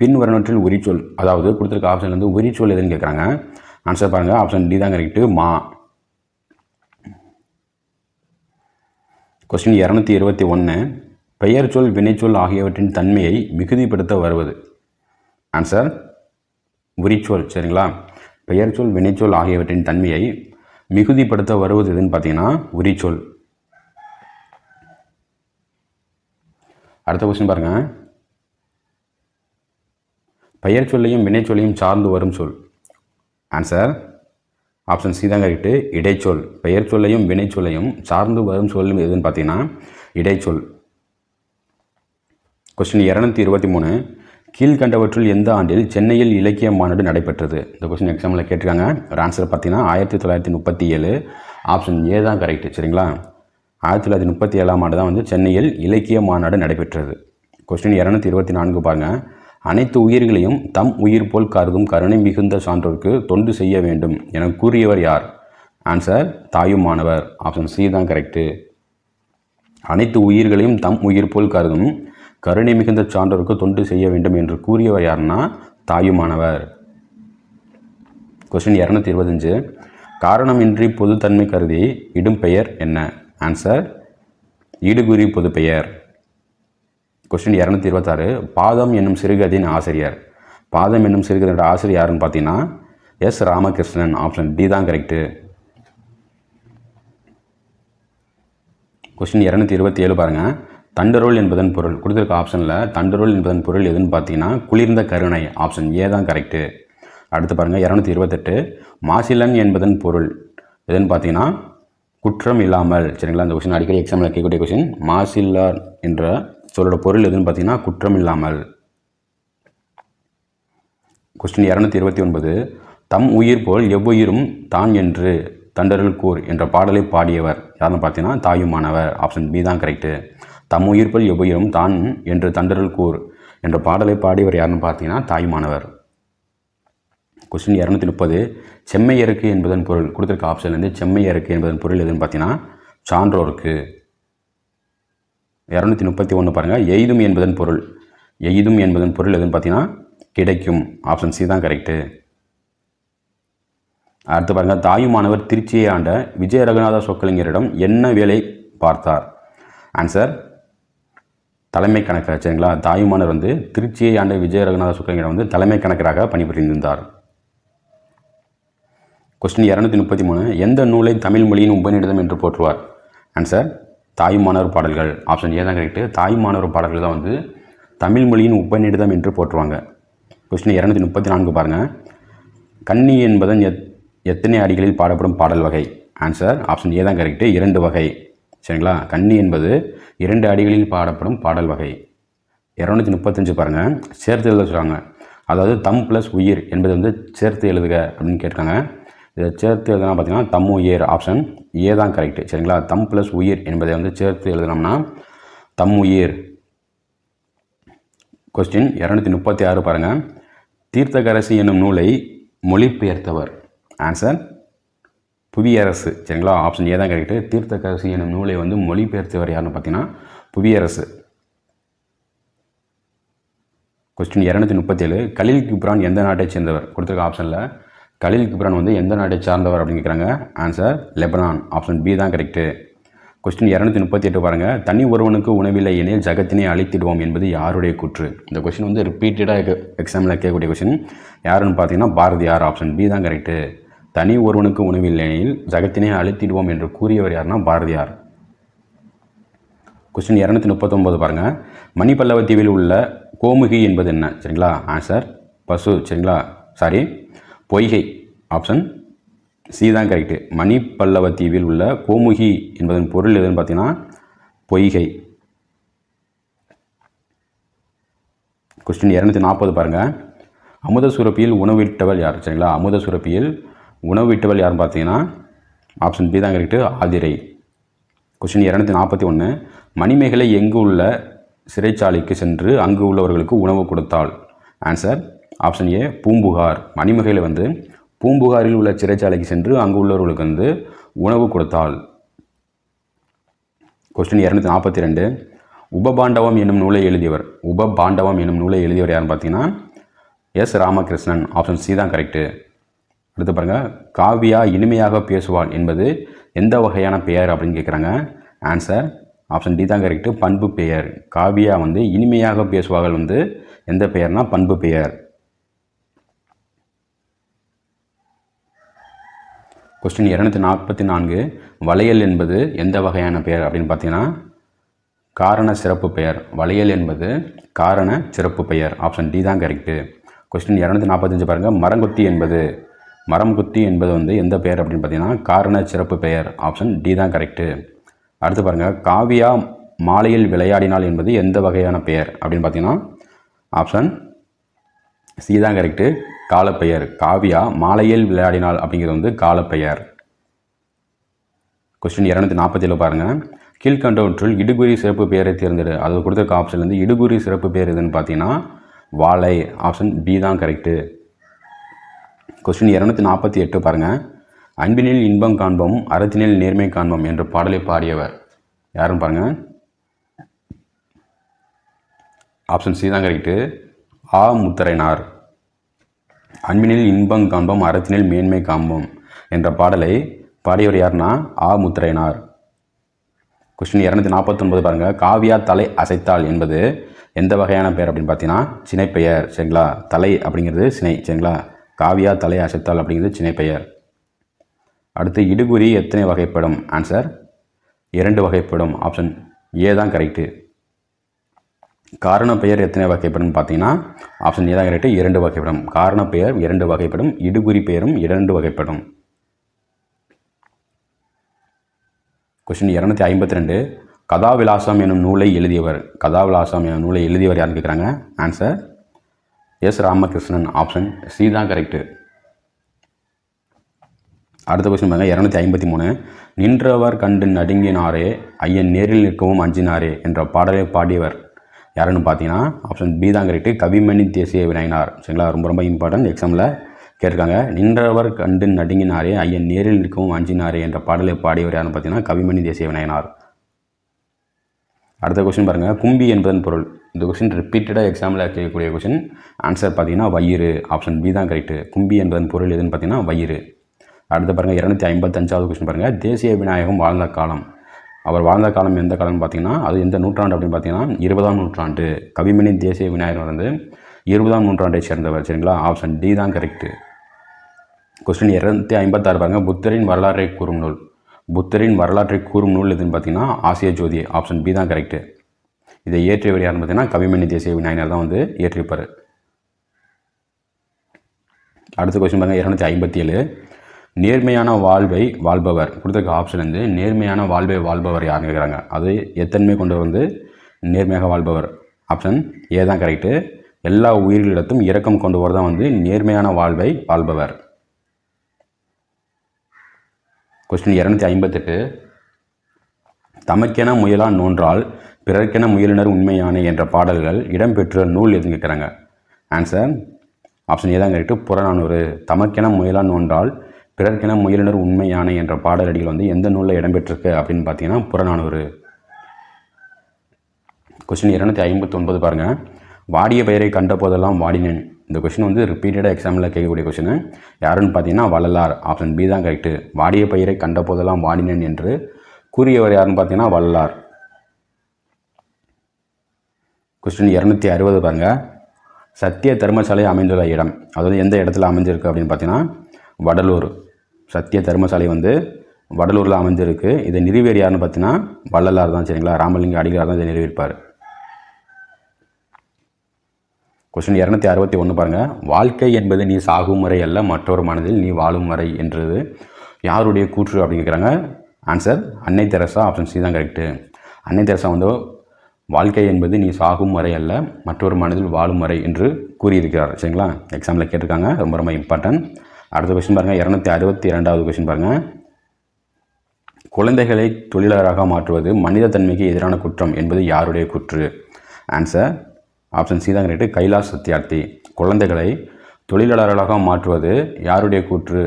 A: பின் வரவற்றில் உரிச்சொல். அதாவது கொடுத்துருக்க ஆப்ஷன் வந்து உரிச்சொல் எதுன்னு கேட்குறாங்க ஆன்சர் பாருங்கள் ஆப்ஷன் டி தான் கரெக்டு மா. கொஸ்டின் இரநூத்தி இருபத்தி ஒன்று பெயர்ச்சொல் வினைச்சொல் ஆகியவற்றின் தன்மையை மிகுதிப்படுத்த வருவது. ஆன்சர் உரிச்சொல் சரிங்களா? பெயர்ச்சொல் வினைச்சொல் ஆகியவற்றின் தன்மையை மிகுதிப்படுத்த வருவது எதுன்னு பார்த்தீங்கன்னா உரிச்சொல் அடுத்த கொஸ்டின் பாருங்கள் பெயர் சொல்லையும் வினைச்சொல்லையும் சார்ந்து வரும் சொல். ஆன்சர் ஆப்ஷன் சி தான் கரெக்டு இடைச்சொல். பெயர் சொல்லையும் வினை சொல்லையும் சார்ந்து வரும் சொல் எதுன்னு பார்த்தீங்கன்னா இடைச்சொல். கொஸ்டின் இரநூத்தி இருபத்தி மூணு. கீழ்கண்டவற்றுள் எந்த ஆண்டில் சென்னையில் இலக்கிய மாநாடு நடைபெற்றது? இந்த கொஸ்டின் எக்ஸாமில் கேட்டிருக்காங்க. ஒரு ஆன்சர் பார்த்தீங்கன்னா ஆயிரத்தி தொள்ளாயிரத்தி முப்பத்தி ஏழு. ஆப்ஷன் ஏ தான் கரெக்ட் சரிங்களா? ஆயிரத்தி தொள்ளாயிரத்தி முப்பத்தி ஏழாம் ஆண்டு தான் வந்து சென்னையில் இலக்கிய மாநாடு நடைபெற்றது. கொஸ்டின் இரநூத்தி இருபத்தி நான்கு பாருங்கள் அனைத்து உயிர்களையும் தம் உயிர் போல் கருதும் கருணை மிகுந்த சான்றோருக்கு தொண்டு செய்ய வேண்டும் என கூறியவர் யார்? ஆன்சர் தாயுமானவர். ஆப்ஷன் சி தான் கரெக்டு அனைத்து உயிர்களையும் தம் உயிர் போல் கருதும் கருணை மிகுந்த சான்றோருக்கு தொண்டு செய்ய வேண்டும் என்று கூறியவர் யாருன்னா தாயுமானவர். கொஸ்டின் இரநூத்தி இருபத்தஞ்சு. காரணமின்றி பொதுத்தன்மை கருதி இடும் பெயர் என்ன? ஆன்சர் ஈடுகுறி பொதுப்பெயர். பெயர் கொஸ்டின் இரநூத்தி இருபத்தாறு. பாதம் என்னும் சிறுகதையின் ஆசிரியர். பாதம் என்னும் சிறுகதையோட ஆசிரியர் யாருன்னு பார்த்தீங்கன்னா எஸ் ராமகிருஷ்ணன் ஆப்ஷன் டி தான் கரெக்டு கொஸ்டின் இரநூத்தி இருபத்தி ஏழு பாருங்கள் தண்டரோல் என்பதன் பொருள். கொடுத்துருக்க ஆப்ஷனில் தண்டரோல் என்பதன் பொருள் எதுன்னு பார்த்தீங்கன்னா குளிர்ந்த கருணை ஆப்ஷன் ஏ தான் கரெக்டு அடுத்து பாருங்கள் இரநூத்தி இருபத்தெட்டு. மாசிலன் என்பதன் பொருள் எதுன்னு பார்த்தீங்கன்னா குற்றம் இல்லாமல். சரிங்களா? அந்த கொஷின் அடிக்கடி எக்ஸாமில் கேட்கக்கூடிய கொஷின் மாசில்லார் என்ற சொல்லோட பொருள் எதுன்னு பார்த்தீங்கன்னா குற்றம் இல்லாமல் கொஸ்டின் இரநூத்தி இருபத்தி ஒன்பது. தம் உயிர் போல் எவ்வுயிரும் தான் என்று தண்டருள் கூர் என்ற பாடலை பாடியவர் யாருன்னு பார்த்தீங்கன்னா தாயுமானவர். ஆப்ஷன் பி தான் கரெக்டு தம் உயிர் போல் எவ்வுயிரும் தான் என்று தண்டருள் கூர் என்ற பாடலை பாடியவர் யாருன்னு பார்த்தீங்கன்னா தாயுமானவர். கொஸ்டின் இரநூத்தி முப்பது. செம்மையருக்கு என்பதன் பொருள் கொடுத்துருக்க ஆப்ஷன் வந்து செம்மையருக்கு என்பதன் பொருள் எதுன்னு பார்த்தீங்கன்னா சான்றோருக்கு. இரநூத்தி முப்பத்தி ஒன்று பாருங்கள் எய்தும் என்பதன் பொருள். எய்தும் என்பதன் பொருள் எதுன்னு பார்த்தீங்கன்னா கிடைக்கும். ஆப்ஷன் சி தான் கரெக்டு அடுத்து பாருங்கள் தாயுமானவர் திருச்சியை ஆண்ட விஜய ரகுநாத சொக்கலிங்கரிடம் என்ன வேலை பார்த்தார்? ஆன்சர் தலைமை கணக்கர் சரிங்களா? தாயுமானவர் வந்து திருச்சியை ஆண்ட விஜய ரகுநாத சொக்கலிங்கரிடம் வந்து தலைமை கணக்கராக பணிபுரிந்திருந்தார். கொஸ்டின் இரநூத்தி முப்பத்தி மூணு. எந்த நூலை தமிழ் மொழியின் உபநிடதம் என்று போற்றுவார்? ஆன்சர் தாய்மானவர் பாடல்கள் ஆப்ஷன் ஏ தான் கரெக்டு தாய்மானவர் பாடல்கள் தான் வந்து தமிழ் மொழியின் உபநிடதம் என்று போற்றுவாங்க. கொஸ்டின் இரநூத்தி முப்பத்தி நான்கு பாருங்கள் கன்னி என்பதன் எத் எத்தனை அடிகளில் பாடப்படும் பாடல் வகை? ஆன்சர் ஆப்ஷன் ஏ தான் கரெக்டு இரண்டு வகை. சரிங்களா? கன்னி என்பது இரண்டு அடிகளில் பாடப்படும் பாடல் வகை. இரநூத்தி முப்பத்தஞ்சு பாருங்கள் சேர்த்து எழுத சொல்கிறாங்க அதாவது தம் ப்ளஸ் உயிர் என்பது வந்து சேர்த்து எழுதுக அப்படின்னு கேட்காங்க இதை சேர்த்து எழுதுனா பார்த்தீங்கன்னா தம் உயிர் ஆப்ஷன் ஏ தான் கரெக்டு சரிங்களா? தம் ப்ளஸ் உயிர் என்பதை வந்து சேர்த்து எழுதினோம்னா தம் உயிர். கொஸ்டின் இரநூத்தி முப்பத்தி ஆறு பாருங்கள் தீர்த்தகரசி என்னும் நூலை மொழிபெயர்த்தவர். ஆன்சர் புவியரசு. சரிங்களா? ஆப்ஷன் ஏ தான் கரெக்டு தீர்த்தகரசி என்னும் நூலை வந்து மொழிபெயர்த்தவர் யாருன்னு பார்த்தீங்கன்னா புவியரசு. கொஸ்டின் இரநூத்தி முப்பத்தேழு கலில் கிப்ரான் எந்த நாட்டை சேர்ந்தவர்? கொடுத்துருக்க ஆப்ஷனில் கலில் கிப்ரான் வந்து எந்த நாட்டை சார்ந்தவர் அப்படின்னு கேட்குறாங்க? ஆன்சர் லெபனான் ஆப்ஷன் பி தான் கரெக்டு கொஸ்டின் இரநூத்தி முப்பத்தி எட்டு பாருங்கள் தனி ஒருவனுக்கு உணவில்லை எனில் ஜகத்தினை அழித்திடுவோம் என்பது யாருடைய கூற்று? இந்த கொஸ்டின் வந்து ரிப்பீட்டடாக எக்ஸாமில் கேட்கக்கூடிய கொஸ்டின் யாருன்னு பார்த்தீங்கன்னா பாரதியார். ஆப்ஷன் பி தான் கரெக்டு தனி ஒருவனுக்கு உணவில்லை எனில் ஜகத்தினை அழித்திடுவோம் என்று கூறியவர் யாருன்னா பாரதியார். கொஸ்டின் இரநூத்தி முப்பத்தொம்போது பாருங்கள் மணிப்பல்லவ தீவில் உள்ள கோமுகி என்பது என்ன? சரிங்களா? ஆன்சர் பசு. சரிங்களா? சாரி பொய்கை. ஆப்ஷன் சி தான் கரெக்டு மணிப்பல்லவ தீவில் உள்ள கோமுகி என்பதன் பொருள் எதுன்னு பார்த்தீங்கன்னா பொய்கை. கொஸ்டின் இரநூத்தி நாற்பது பாருங்கள் அமுத சுரப்பியில் உணவிட்டவள் யார்? சரிங்களா? அமுத சுரப்பியில் உணவிட்டவள் யாருன்னு பார்த்தீங்கன்னா ஆப்ஷன் பி தான் கரெக்டு ஆதிரை. கொஸ்டின் இரநூத்தி நாற்பத்தி ஒன்று மணிமேகலை எங்கு உள்ள சிறைச்சாலைக்கு சென்று அங்கு உள்ளவர்களுக்கு உணவு கொடுத்தாள்? Answer option A Poompuhar. மணிமகையில் வந்து பூம்புகாரில் உள்ள சிறைச்சாலைக்கு சென்று அங்கு உள்ளவர்களுக்கு வந்து உணவு கொடுத்தாள். கொஸ்டின் இரநூத்தி நாற்பத்தி ரெண்டு உபபாண்டவம் என்னும் நூலை எழுதியவர். உபபாண்டவம் என்னும் நூலை எழுதியவர் யாருன்னு பார்த்தீங்கன்னா எஸ். ராமகிருஷ்ணன். ஆப்ஷன் சி தான் கரெக்டு அடுத்து பாருங்கள் காவியா இனிமையாக பேசுவாள் என்பது எந்த வகையான பெயர் அப்படின்னு கேட்குறாங்க. ஆன்சர் ஆப்ஷன் டி தான் கரெக்டு பண்பு பெயர். காவியா வந்து இனிமையாக பேசுவார்கள் வந்து எந்த பெயர்னால் பண்பு பெயர். கொஸ்டின் இரநூத்தி நாற்பத்தி நான்கு வளையல் என்பது எந்த வகையான பெயர் அப்படின்னு பார்த்தீங்கன்னா காரண சிறப்பு பெயர். வளையல் என்பது காரண சிறப்பு பெயர். ஆப்ஷன் டி தான் கரெக்டு கொஸ்டின் இரநூத்தி நாற்பத்தஞ்சு பாருங்கள் மரங்கொத்தி என்பது மரம் குத்தி என்பது வந்து எந்த பெயர் அப்படின்னு பார்த்தீங்கன்னா காரண சிறப்பு பெயர். ஆப்ஷன் டி தான் கரெக்டு அடுத்து பாருங்கள் காவியா மாலையில் விளையாடினாள் என்பது எந்த வகையான பெயர் அப்படின்னு பார்த்தீங்கன்னா ஆப்ஷன் சி தான் கரெக்டு காலப்பெயர் காவியா மாலையில் விளையாடினாள் அப்படிங்கிறது வந்து காலப்பெயர். கொஸ்டின் இரநூத்தி நாற்பத்தி ஏழு பாருங்கள் கீழ்கண்டவற்றில் இடுகுறி சிறப்பு பெயரை தேர்ந்தெடு. அது கொடுத்துருக்க ஆப்ஷன் வந்து இடுகுறி சிறப்பு பெயர் எதுன்னு பார்த்தீங்கன்னா வாழை. ஆப்ஷன் பி தான் கரெக்டு கொஸ்டின் இரநூத்தி நாற்பத்தி எட்டு பாருங்கள் அன்பினில் இன்பம் காண்போம் அறத்தினில் நேர்மை காண்போம் என்ற பாடலை பாடியவர் யாருன்னு பாருங்கள் ஆப்ஷன் சி தான் கரெக்டு ஆ முத்தரைனார் அன்பினில் இன்பம் காண்போம் அறத்தினில் மேன்மை காண்போம் என்ற பாடலை பாடியவர் யார்னா ஆ. முத்திரையனார். கொஸ்டின் இரநூத்தி நாற்பத்தொன்பது பாருங்கள் காவியா தலை அசைத்தாள் என்பது எந்த வகையான பெயர் அப்படின்னு பார்த்தீங்கன்னா சினைப்பெயர் சரிங்களா? தலை அப்படிங்கிறது சினை சரிங்களா? காவியா தலை அசைத்தாள் அப்படிங்கிறது சினைப்பெயர் அடுத்து இடுகுறி எத்தனை வகைப்படும்? ஆன்சர் இரண்டு வகைப்படும். ஆப்ஷன் ஏ தான் கரெக்டு காரண பெயர் எத்தனை வகைப்படும் பார்த்தீங்கன்னா ஆப்ஷன் ஏ தான் கரெக்டு இரண்டு வகைப்படும். காரண பெயர் இரண்டு வகைப்படும். இடுகுறி பெயரும் இரண்டு வகைப்படும். கொஸ்டின் இரநூத்தி ஐம்பத்தி ரெண்டு. கதாவிலாசம் எனும் நூலை எழுதியவர். கதாவிலாசம் எனும் நூலை எழுதியவர் யாருன்னு கேட்குறாங்க answer S Ramakrishnan. Option C தான் கரெக்டு அடுத்த கொஸ்டின் பாருங்க. இரநூத்தி ஐம்பத்தி மூணு. நின்றவர் கண்டு நடுங்கினாரே ஐயன் நேரில் நிற்கவும் அஞ்சினாரே என்ற பாடலை பாடியவர் யாருன்னு பார்த்தீங்கன்னா ஆப்ஷன் பி தான் கரெக்டு கவிமணி தேசிய விநாயகனார். சரிங்களா? ரொம்ப ரொம்ப இம்பார்ட்டன்ட் எக்ஸாமில் கேட்டிருக்காங்க. நின்றவர் கண்டு நடுங்கினாரே ஐயன் நேரில் நிற்கவும் அஞ்சினாரே என்ற பாடலை பாடியவர் யாருன்னு பார்த்தீங்கன்னா கவிமணி தேசிய விநாயகனார். அடுத்த கொஸ்டின் பாருங்கள் கும்பி என்பதன் பொருள். இந்த கொஸ்டின் ரிப்பீட்டடாக எக்ஸாமில் கேட்கக்கூடிய கொஸ்டின் ஆன்சர் பார்த்தீங்கன்னா வயிறு. ஆப்ஷன் பி தான் கரெக்டு கும்பி என்பதன் பொருள் எதுன்னு பார்த்தீங்கன்னா வயிறு. அடுத்து பாருங்கள் இரநூத்தி ஐம்பத்தஞ்சாவது கொஸ்டின் பாருங்கள் தேசிய விநாயகம் வாழ்ந்த காலம். அவர் வாழ்ந்த காலம் எந்த காலம்னு பார்த்தீங்கன்னா அது எந்த நூற்றாண்டு அப்படின்னு பார்த்தீங்கன்னா இருபதாம் நூற்றாண்டு. கவிமணி தேசிய விநாயகர் வந்து இருபதாம் நூற்றாண்டை சேர்ந்தவர் சரிங்களா? ஆப்ஷன் டி தான் கரெக்டு கொஸ்டின் இரநூத்தி ஐம்பத்தாறு பாருங்கள் புத்தரின் வரலாற்றை கூறும் நூல். புத்தரின் வரலாற்றை கூறும் நூல் எதுன்னு பார்த்தீங்கன்னா ஆசிய ஜோதி. ஆப்ஷன் பி தான் கரெக்டு இதை இயற்றியவர் யாருன்னு பார்த்தீங்கன்னா கவிமணி தேசிய விநாயகர் தான் வந்து இயற்றியிருப்பார் அடுத்த கொஸ்டின் பாருங்கள் இரநூத்தி ஐம்பத்தி ஏழு நேர்மையான வாழ்வை வாழ்பவர். கொடுத்துருக்க ஆப்ஷன் வந்து நேர்மையான வாழ்வை வாழ்பவர் யாருன்னு கேட்குறாங்க. அது எத்தன்மை கொண்டு வந்து நேர்மையாக வாழ்பவர்? ஆப்ஷன் ஏ தான் கரெக்டு எல்லா உயிர்களிடத்தும் இரக்கம் கொண்டு தான் வந்து நேர்மையான வாழ்வை வாழ்பவர். கொஸ்டின் இரநூத்தி ஐம்பத்தெட்டு. தமக்கென முயலா நோன்றால் பிறர்க்கென முயலினர் உண்மையானே என்ற பாடல்கள் இடம்பெற்ற நூல் எதுன்னு கேட்குறாங்க. ஆன்சர் ஆப்ஷன் ஏதான் கரெக்டு புறநானூறு. தமக்கென முயலா நோன்றால் பிறர்க்கென முயலினர் உண்மையான என்ற பாடலடிகள் வந்து எந்த நூலில் இடம்பெற்றிருக்கு அப்படின்னு பார்த்தீங்கன்னா புறநானூறு. கொஸ்டின் இரநூத்தி ஐம்பத்தொன்பது பாருங்கள் வாடிய பெயரை கண்ட போதெல்லாம் வாடினேன். இந்த கொஷின் வந்து ரிப்பீட்டடாக எக்ஸாமில் கேட்கக்கூடிய கொஷின் யாருன்னு பார்த்தீங்கன்னா வள்ளலார். ஆப்ஷன் பி தான் கரெக்டு வாடிய பெயரை கண்ட போதெல்லாம் வாடினேன் என்று கூறியவர் யாருன்னு பார்த்தீங்கன்னா வள்ளலார். கொஸ்டின் இரநூத்தி அறுபது பாருங்கள் சத்திய தர்மசாலை அமைந்துள்ள இடம். அதாவது எந்த இடத்துல அமைஞ்சிருக்கு அப்படின்னு பார்த்தீங்கன்னா வடலூர். சத்திய தர்மசாலை வந்து வடலூரில் அமைஞ்சிருக்கு. இதை நிறைவேறி யாருன்னு பார்த்தீங்கன்னா வள்ளலார் தான் சரிங்களா? ராமலிங்க அடிகளார் தான் இதை நிறைவேற்பார் கொஸ்டின் இரநூத்தி அறுபத்தி ஒன்று பாருங்கள் வாழ்க்கை என்பது நீ சாகும் வரை அல்ல மற்றொரு மனதில் நீ வாழும் வரை என்றது யாருடைய கூற்று அப்படின்னு கேட்குறாங்க? ஆன்சர் அன்னை தெரசா ஆப்ஷன் சி தான் கரெக்டு அன்னை தெரசா வந்து வாழ்க்கை என்பது நீ சாகும் வரை அல்ல மற்றொரு மனதில் வாழும் வரை என்று கூறியிருக்கிறார். சரிங்களா? எக்ஸாமில் கேட்டிருக்காங்க. ரொம்ப ரொம்ப இம்பார்ட்டன்ட் அடுத்த கொஷின் பாருங்கள் இரநூத்தி அறுபத்தி இரண்டாவது கொஷின் பாருங்கள் குழந்தைகளை தொழிலாளராக மாற்றுவது மனித தன்மைக்கு எதிரான குற்றம் என்பது யாருடைய குற்று? ஆன்சர் ஆப்ஷன் சி தான் கரெக்டு கைலாஷ் சத்யார்த்தி. குழந்தைகளை தொழிலாளர்களாக மாற்றுவது யாருடைய கூற்று?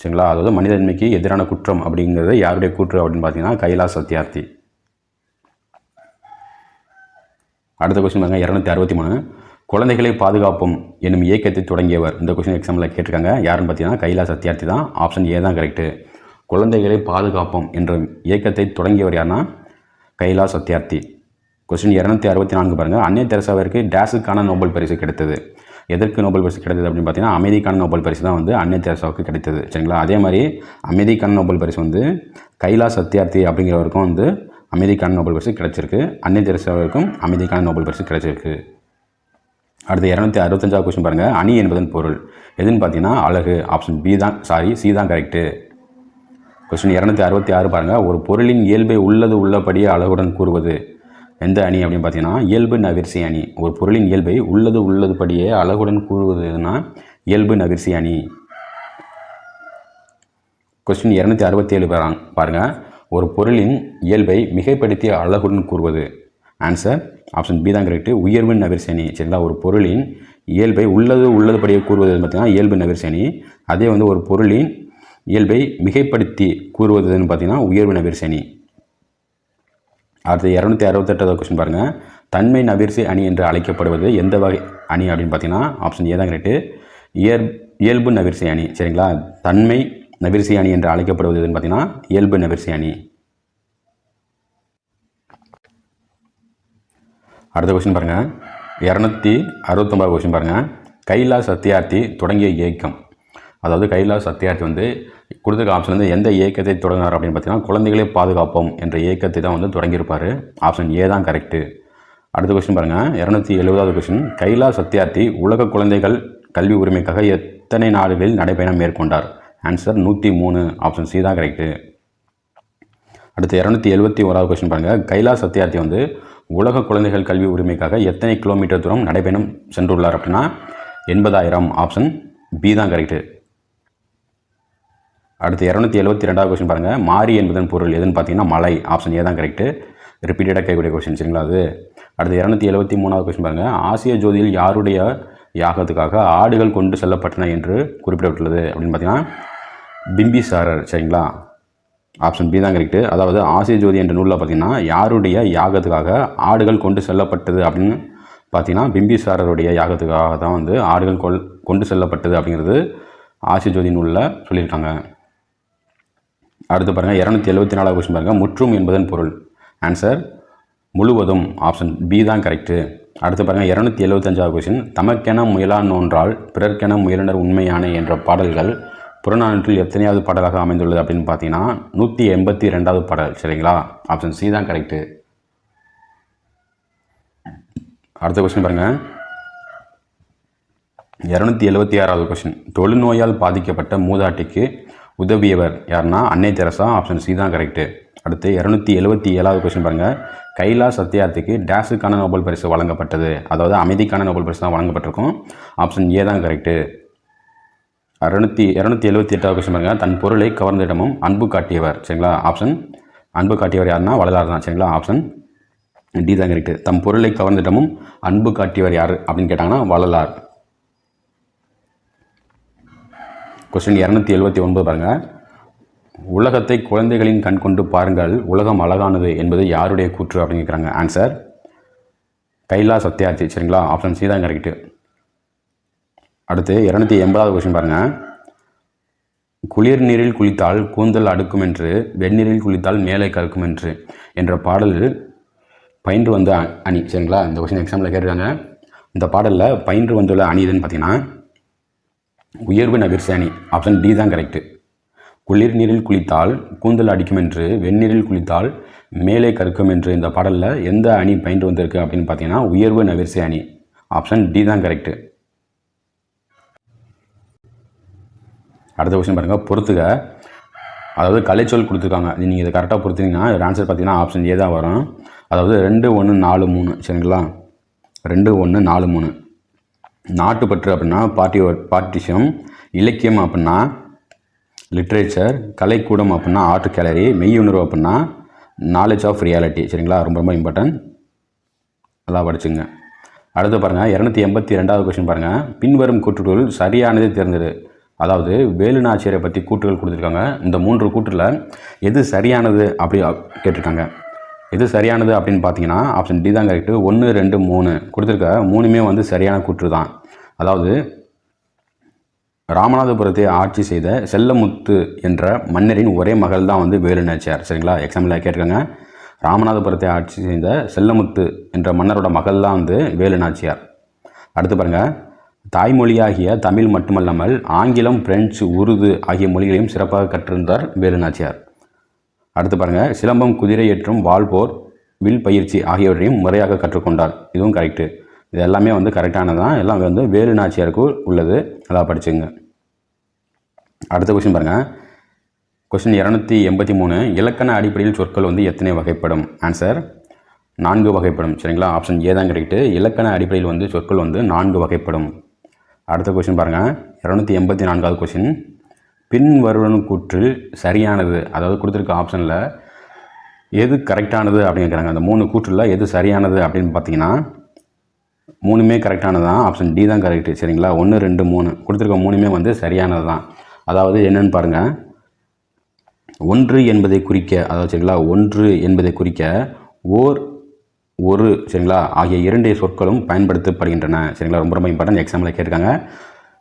A: சரிங்களா? அதாவது மனிதன்மைக்கு எதிரான குற்றம் அப்படிங்கிறது யாருடைய கூற்று அப்படின்னு பார்த்தீங்கன்னா கைலாஷ் சத்யார்த்தி. அடுத்த கொஸ்டின் பாருங்க. இரநூத்தி அறுபத்தி மூணு. குழந்தைகளை பாதுகாப்போம் என்னும் இயக்கத்தை தொடங்கியவர். இந்த கொஸ்டின் எக்ஸாமில் கேட்டிருக்காங்க. யாருன்னு பார்த்தீங்கன்னா கைலா சத்யார்த்தி தான். ஆப்ஷன் ஏ தான் கரெக்டு குழந்தைகளை பாதுகாப்போம் என்ற இயக்கத்தை தொடங்கியவர் யாருன்னா கைலா சத்யார்த்தி கொஸ்டின் இரநூத்தி அறுபத்தி நான்கு பாருங்கள் அன்னை தெரசாவிற்கு டேஸுக்கான நோபல் பரிசு கிடைத்தது. எதற்கு நோபல் பரிசு கிடைத்தது அப்படின்னு பார்த்தீங்கன்னா அமைதிக்கான நோபல் பரிசு தான் வந்து அன்னை தெரசாவுக்கு கிடைத்தது. சரிங்களா? அதே மாதிரி அமைதிக்கான நோபல் பரிசு வந்து கைலா சத்யார்த்தி அப்படிங்கிறவருக்கும் வந்து அமைதிக்கான நோபல் பரிசு கிடைச்சிருக்கு. அன்னை தெரசாவிற்கும் அமைதிக்கான நோபல் பரிசு கிடைச்சிருக்கு. அடுத்து இரநூத்தி அறுபத்தஞ்சாவது கொஸ்டின் பாருங்கள் அணி என்பதன் பொருள். எதுன்னு பார்த்தீங்கன்னா அழகு ஆப்ஷன் பி தான் சாரி சி தான் கரெக்டு கொஸ்டின் இரநூத்தி அறுபத்தி ஆறு பாருங்கள் ஒரு பொருளின் இயல்பை உள்ளது உள்ளபடியே அழகுடன் கூறுவது. எந்த அணி அப்படின்னு பார்த்தீங்கன்னா இயல்பு நவிர்சி அணி. ஒரு பொருளின் இயல்பை உள்ளது உள்ளதுபடியே அழகுடன் கூறுவதுனா இயல்பு நவிர்சி அணி. கொஸ்டின் இரநூத்தி அறுபத்தி ஏழு பாருங்கள் ஒரு பொருளின் இயல்பை மிகைப்படுத்திய அழகுடன் கூறுவது. ஆன்சர் ஆப்ஷன் பி தான் கரெக்டு உயர்வு நவிர்சனி சரிங்களா? ஒரு பொருளின் இயல்பை உள்ளது உள்ளதுபடியே கூறுவது பார்த்தீங்கன்னா இயல்பு நவிர்சனி அதே வந்து ஒரு பொருளின் இயல்பை மிகைப்படுத்தி கூறுவதுன்னு பார்த்தீங்கன்னா உயர்வு நவிர்சனி அடுத்து இரநூத்தி அறுபத்தெட்டாவது கொஸ்டின் பாருங்கள் தன்மை நவிர்சி அணி என்று அழைக்கப்படுவது எந்த வகை அணி அப்படின்னு பார்த்தீங்கன்னா ஆப்ஷன் ஏ தான் கரெக்டு இயல் இயல்பு நவிர்சி அணி சரிங்களா? தன்மை நவிர்சி அணி என்று அழைக்கப்படுவது எதுன்னு பார்த்தீங்கன்னா இயல்பு நவிர்சி அணி. அடுத்த கொஸ்டின் பாருங்கள் இரநூத்தி அறுபத்தொம்பது கொஸ்டின் பாருங்கள் கைலாஸ் சத்யார்த்தி தொடங்கிய இயக்கம். அதாவது கைலாஸ் சத்யார்த்தி வந்து கொடுத்துருக்க ஆப்ஷன் வந்து எந்த இயக்கத்தை தொடங்கினார் அப்படின்னு பார்த்தீங்கன்னா குழந்தைகளை பாதுகாப்போம் என்ற இயக்கத்தை தான் வந்து தொடங்கியிருப்பார். ஆப்ஷன் ஏ தான் கரெக்டு அடுத்த கொஸ்டின் பாருங்கள் இரநூத்தி எழுபதாவது கொஸ்டின் கைலா சத்யார்த்தி உலக குழந்தைகள் கல்வி உரிமைக்காக எத்தனை நாடுகளில் நடைபயணம் மேற்கொண்டார்? ஆன்சர் நூற்றி மூணு ஆப்ஷன் சி தான் கரெக்டு அடுத்து இரநூத்தி எழுபத்தி ஓராவது கொஸ்டின் பாருங்கள் கைலாஸ் சத்யார்த்தி வந்து உலக குழந்தைகள் கல்வி உரிமைக்காக எத்தனை கிலோமீட்டர் தூரம் நடைபயணம் சென்றுள்ளார் அப்படின்னா எண்பதாயிரம் ஆப்ஷன் பி தான் கரெக்டு அடுத்து இரநூத்தி எழுபத்தி ரெண்டாவது கொஸ்டின் பாருங்கள் மாறி என்பதன் பொருள் எதுன்னு பார்த்தீங்கன்னா மலை ஆப்ஷன் ஏ தான் கரெக்டு ரிப்பீட்டடாக கேட்கக்கூடிய கொஸ்டின் சரிங்களா அது? அடுத்து இரநூத்தி எழுபத்தி மூணாவது கொஸ்டின் பாருங்கள் ஆசிய ஜோதியில் யாருடைய யாகத்துக்காக ஆடுகள் கொண்டு செல்லப்பட்டன என்று குறிப்பிடப்பட்டுள்ளது அப்படின்னு பார்த்தீங்கன்னா பிம்பிசாரர் சரிங்களா? ஆப்ஷன் பி தான் கரெக்டு அதாவது ஆசிய ஜோதி என்ற நூலில் பார்த்தீங்கன்னா யாருடைய யாகத்துக்காக ஆடுகள் கொண்டு செல்லப்பட்டது அப்படின்னு பார்த்தீங்கன்னா பிம்பிசாரருடைய யாகத்துக்காக தான் வந்து ஆடுகள் கொள் கொண்டு செல்லப்பட்டது அப்படிங்கிறது ஆசிய ஜோதி நூலில் சொல்லியிருக்காங்க. அடுத்து பாருங்கள் இரநூத்தி எழுபத்தி நாலாவது கொஸ்டின் பாருங்கள் முற்றும் என்பதன் பொருள். ஆன்சர் முழுவதும். ஆப்ஷன் பி தான் கரெக்டு அடுத்து பாருங்கள் இரநூத்தி எழுபத்தஞ்சாவது கொஸ்டின் தமக்கென முயலான் நோன்றால் பிறர்க்கென முயலினர் உண்மையான என்ற பாடல்கள் புறநானூற்றில் எத்தனையாவது பாடலாக அமைந்துள்ளது அப்படின்னு பார்த்தீங்கன்னா நூற்றி எண்பத்தி ரெண்டாவது பாடல் சரிங்களா? ஆப்ஷன் சி தான் கரெக்டு அடுத்த கொஸ்டின் பாருங்கள் இரநூத்தி எழுபத்தி ஆறாவது கொஸ்டின் தொழுநோயால் பாதிக்கப்பட்ட மூதாட்டிக்கு உதவியவர் யாருன்னா அன்னை தெரசா ஆப்ஷன் சி தான் கரெக்டு அடுத்து இரநூத்தி எழுபத்தி ஏழாவது கொஸ்டின் பாருங்கள் கைலா சத்யார்த்திக்கு டேஸுக்கான நோபல் பரிசு வழங்கப்பட்டது. அதாவது அமைதிக்கான நோபல் பரிசு தான் வழங்கப்பட்டிருக்கும். ஆப்ஷன் ஏ தான் கரெக்டு இரநூத்தி இரநூத்தி எழுபத்தி எட்டாவது கொஸ்டின் பாருங்கள் தன் பொருளை கவர்ந்திடமும் அன்பு காட்டியவர். சரிங்களா? ஆப்ஷன் அன்பு காட்டியவர் யாருன்னா வளதார் தான். சரிங்களா? ஆப்ஷன் டி தான் கரெக்டு தம் பொருளை கவர்ந்திடமும் அன்பு காட்டியவர் யார் அப்படின்னு கேட்டாங்கன்னா வளலார் கொஸ்டின் இரநூத்தி எழுபத்தி ஒன்பது பாருங்கள் உலகத்தை குழந்தைகளின் கண் கொண்டு பாருங்கள். உலகம் அழகானது என்பது யாருடைய கூற்று அப்படின்னு கேட்குறாங்க ஆன்சர் கைலா சத்யார்த்தி. சரிங்களா? ஆப்ஷன் சி தான் கரெக்டு அடுத்து இரநூத்தி எண்பதாவது கொஸ்டின் பாருங்கள் குளிர் நீரில் குளித்தால் கூந்தல் அடுக்கும் என்று வெந்நீரில் குளித்தால் மேலே கறக்கும் என்று என்ற பாடல் பயின்று வந்த அணி. சரிங்களா? இந்த கொஸ்டின் எக்ஸாம்பிள் கேட்டிருக்காங்க. இந்த பாடலில் பயின்று வந்துள்ள அணி எதுன்னு பார்த்தீங்கன்னா உயர்வு நகர்ச்சி அணி. ஆப்ஷன் டி தான் கரெக்டு குளிர் நீரில் குளித்தால் கூந்தல் அடிக்கும் என்று வெந்நீரில் குளித்தால் மேலே கற்கும் என்று இந்த பாடலில் எந்த அணி பயின்று வந்திருக்கு அப்படின்னு பார்த்தீங்கன்னா உயர்வு நகர்ச்சி அணி. ஆப்ஷன் டி தான் கரெக்டு அடுத்த கொஸ்டின் பாருங்கள் பொறுத்துக. அதாவது கலைச்சொல் கொடுத்துருக்காங்க. நீங்கள் இதை கரெக்டாக பொறுத்தீங்கன்னா ஆன்சர் பார்த்தீங்கன்னா ஆப்ஷன் ஏ தான் வரும். அதாவது ரெண்டு ஒன்று நாலு மூணு. சரிங்களா? ரெண்டு ஒன்று நாலு மூணு. நாட்டுப்பற்று அப்படின்னா பார்ட்டி பாட்டிஷம் இலக்கியம் அப்படின்னா லிட்ரேச்சர் கலைக்கூடம் அப்படின்னா ஆர்ட் கேலரி மெய்யுணர்வு அப்படின்னா நாலேஜ் ஆஃப் ரியாலிட்டி சரிங்களா? ரொம்ப ரொம்ப இம்பார்ட்டன்ட் நல்லா படிச்சுங்க. அடுத்து பாருங்கள் இரநூத்தி எண்பத்தி ரெண்டாவது கொஸ்டின் பாருங்கள் பின்வரும் கூற்றுகள் சரியானதே தேர்ந்தெடு. அதாவது வேலுநாச்சியரை பற்றி கூற்றுகள் கொடுத்துருக்காங்க. இந்த மூன்று கூற்றில் எது சரியானது அப்படி கேட்டிருக்காங்க. எது சரியானது அப்படின்னு பார்த்தீங்கன்னா ஆப்ஷன் டி தான் கரெக்டு ஒன்று ரெண்டு மூணு கொடுத்துருக்க. மூணுமே வந்து சரியான கூற்று தான் அதாவது ராமநாதபுரத்தை ஆட்சி செய்த செல்லமுத்து என்ற மன்னரின் ஒரே மகள் தான் வந்து வேலுநாச்சியார். சரிங்களா? எக்ஸாம்பிளாக கேட்டிருக்காங்க. ராமநாதபுரத்தை ஆட்சி செய்த செல்லமுத்து என்ற மன்னரோட மகள் தான் வந்து வேலுநாச்சியார். அடுத்து பாருங்கள் தாய்மொழியாகிய தமிழ் மட்டுமல்லாமல் ஆங்கிலம் பிரெஞ்சு உருது ஆகிய மொழிகளையும் சிறப்பாக கற்றிருந்தார் வேலு நாச்சியார் அடுத்து பாருங்கள் சிலம்பம் குதிரை ஏற்றும் வால்போர் வில் பயிற்சி ஆகியவற்றையும் முறையாக கற்றுக்கொண்டார். இதுவும் கரெக்டு இது எல்லாமே வந்து கரெக்டானதான் எல்லாம் வந்து வேலு நாச்சியாருக்கு உள்ளது. நல்லா படிச்சுங்க அடுத்த கொஸ்டின் பாருங்கள் கொஸ்டின் இரநூத்தி எண்பத்தி மூணு இலக்கண அடிப்படையில் சொற்கள் வந்து எத்தனை வகைப்படும்? ஆன்சர் நான்கு வகைப்படும். சரிங்களா? ஆப்ஷன் ஏ தான் கரெக்டு இலக்கண அடிப்படையில் வந்து சொற்கள் வந்து நான்கு வகைப்படும். அடுத்த கொஷின் பாருங்கள் இரநூத்தி எண்பத்தி நான்காவது கொஷின் பின்வருவன் கூற்றில் சரியானது அதாவது கொடுத்துருக்க ஆப்ஷனில் எது கரெக்டானது அப்படின்னு கேட்குறாங்க அந்த மூணு கூற்றில் எது சரியானது அப்படின்னு பார்த்தீங்கன்னா மூணுமே கரெக்டானது தான் ஆப்ஷன் டி தான் கரெக்டு சரிங்களா? ஒன்று ரெண்டு மூணு. கொடுத்துருக்க மூணுமே வந்து சரியானது தான் அதாவது என்னென்னு பாருங்கள் ஒன்று என்பதை குறிக்க அதாவது சரிங்களா? ஒன்று என்பதை குறிக்க ஓர் ஒரு சரிங்களா? ஆகிய இரண்டு சொற்களும் பயன்படுத்தப்படுகின்றன. சரிங்களா? ரொம்ப ரொம்ப இம்பார்ட்டன்ட் எக்ஸாமில் கேட்டிருக்காங்க.